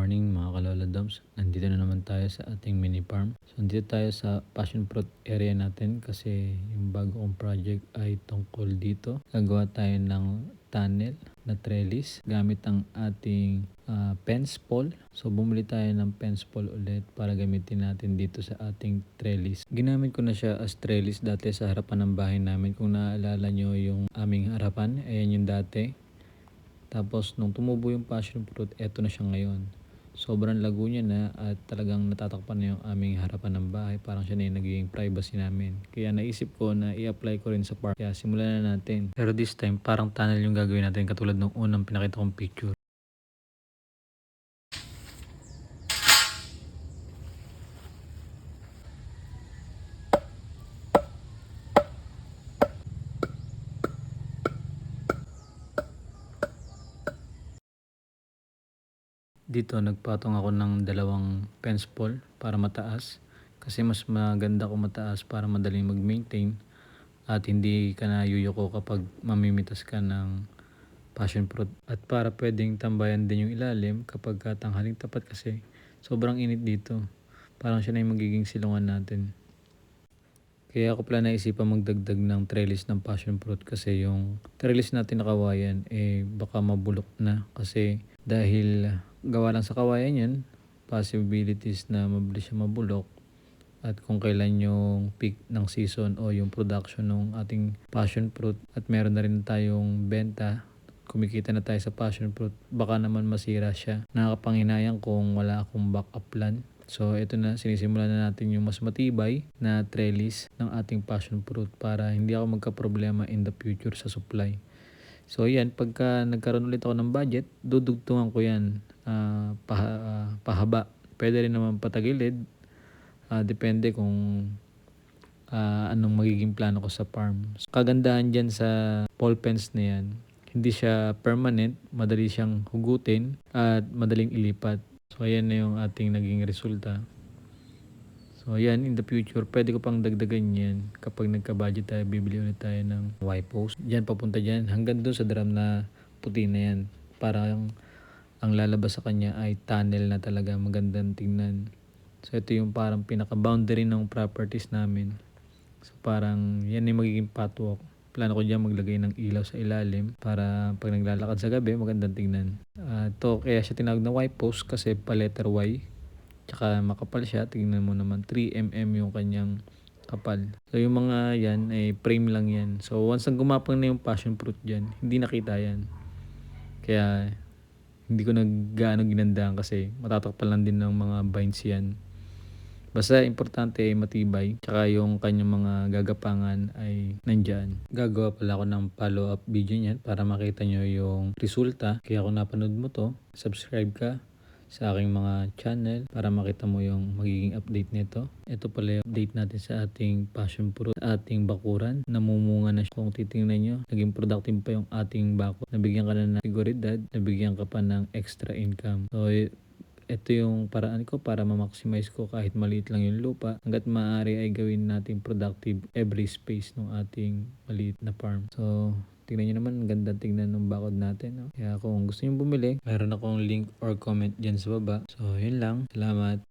morning mga kalola doms. Nandito na naman tayo sa ating mini farm. So nandito tayo sa passion fruit area natin kasi yung bago kong project ay tungkol dito. Gagawa tayo ng tunnel na trellis gamit ang ating ah, fence pole. So bumili tayo ng fence pole ulit para gamitin natin dito sa ating trellis. Ginamit ko na siya as trellis dati sa harapan ng bahay namin. Kung naalala nyo yung aming harapan, ayan yung dati. Tapos nung tumubo yung passion fruit, eto na siya ngayon. Sobrang lago niya na at talagang natatakpan na yung aming harapan ng bahay. Parang siya na yung nagiging privacy namin. Kaya naisip ko na i-apply ko rin sa park. Kaya simulan na natin. Pero this time, parang tunnel yung gagawin natin katulad nung unang pinakita kong picture. Dito nagpatong ako ng dalawang fence pole para mataas. Kasi mas maganda kung mataas para madaling mag-maintain at hindi ka na yuyuko kapag mamimitas ka ng passion fruit. At para pwedeng tambayan din yung ilalim kapag tanghaling tapat kasi sobrang init dito. Parang siya na yung magiging silungan natin kaya ako pala naisipan magdagdag ng trellis ng passion fruit kasi yung trellis natin na kawayan eh baka mabulok na. Kasi dahil gawa lang sa kawayan yan possibilities na mabilis siya mabulok. At kung kailan yung peak ng season o yung production ng ating passion fruit at meron na rin tayong benta kumikita na tayo sa passion fruit baka naman masira siya. Nakakapanghinayang kung wala akong backup plan So, ito na, sinisimulan na natin yung mas matibay na trellis ng ating passion fruit para hindi ako magka-problema in the future sa supply. So, yan, pagka nagkaroon ulit ako ng budget, dudugtungan ko yan ah, paha, ah, pahaba. Pwede rin naman patagilid. Ah, depende kung ah, anong magiging plano ko sa farm. So, kagandahan dyan sa pole fence na yan, hindi siya permanent, madali siyang hugutin at madaling ilipat. So, ayan na yung ating naging resulta. So, ayan, in the future, pwede ko pang dagdagan yan. Kapag nagka-budget tayo, bibili ulit tayo ng Y-post. Diyan, papunta dyan, hanggang doon sa drum na puti na yan. Parang ang lalabas sa kanya ay tunnel na talaga, magandang tingnan. So, ito yung parang pinaka-boundary ng properties namin. So, parang yan yung magiging patwalk. Plano ko dyan maglagay ng ilaw sa ilalim para pag naglalakad sa gabi, magandang tingnan. Ah, to kaya siya tinawag na Y-post kasi pa letter Y. Tsaka makapal siya. Tingnan mo naman 3mm yung kanyang kapal. So yung mga yan ay frame lang yan. So once na gumapang na yung passion fruit dyan, hindi nakita yan. Kaya hindi ko nag gaano ginandaan kasi matatakpan lang din ng mga vines yan. Basta importante ay matibay. Tsaka yung kanyang mga gagapangan ay nandyan. Gagawa pala ako ng follow-up video niyan para makita nyo yung resulta. Kaya kung napanood mo to, subscribe ka sa aking mga channel para makita mo yung magiging update nito. Ito pala yung update natin sa ating passion fruit, ating bakuran. Namumunga na siya. Kung titingnan nyo, naging productive pa yung ating bako. Nabigyan ka na ng seguridad, nabigyan ka pa ng extra income. So, ito yung paraan ko para ma-maximize ko kahit maliit lang yung lupa. Hanggat maaari ay gawin natin productive every space ng ating maliit na farm. So, tingnan nyo naman, ganda tingnan ng bakod natin. No? Kaya kung gusto nyo bumili, meron akong link or comment dyan sa baba. So, yun lang. Salamat.